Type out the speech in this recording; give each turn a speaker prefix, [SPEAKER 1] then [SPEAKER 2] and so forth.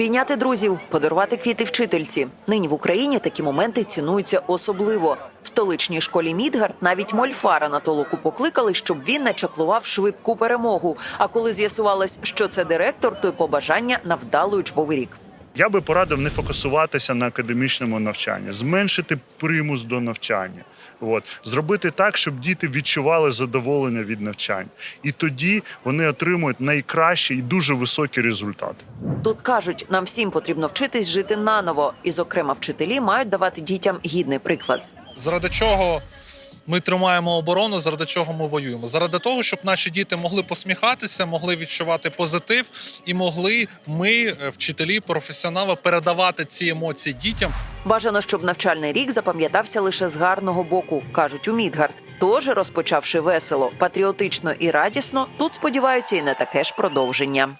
[SPEAKER 1] Обійняти друзів, подарувати квіти вчительці. Нині в Україні такі моменти цінуються особливо. В столичній школі Мідгард навіть Мольфара на толоку покликали, щоб він начаклував швидку перемогу. А коли з'ясувалось, що це директор, то й побажання на вдалий учбовий рік.
[SPEAKER 2] Я би порадив не фокусуватися на академічному навчанні, зменшити примус до навчання. От зробити так, щоб діти відчували задоволення від навчання, і тоді вони отримують найкращі і дуже високі результати.
[SPEAKER 1] Тут кажуть, нам всім потрібно вчитись жити наново, і, зокрема, вчителі мають давати дітям гідний приклад.
[SPEAKER 3] заради чого ми тримаємо оборону, заради чого ми воюємо. Заради того, щоб наші діти могли посміхатися, могли відчувати позитив і могли ми, е, вчителі, професіонали, передавати ці емоції дітям.
[SPEAKER 1] Бажано, щоб навчальний рік запам'ятався лише з гарного боку, кажуть у Мідгард. Тож, розпочавши весело, патріотично і радісно, тут сподіваються і на таке ж продовження.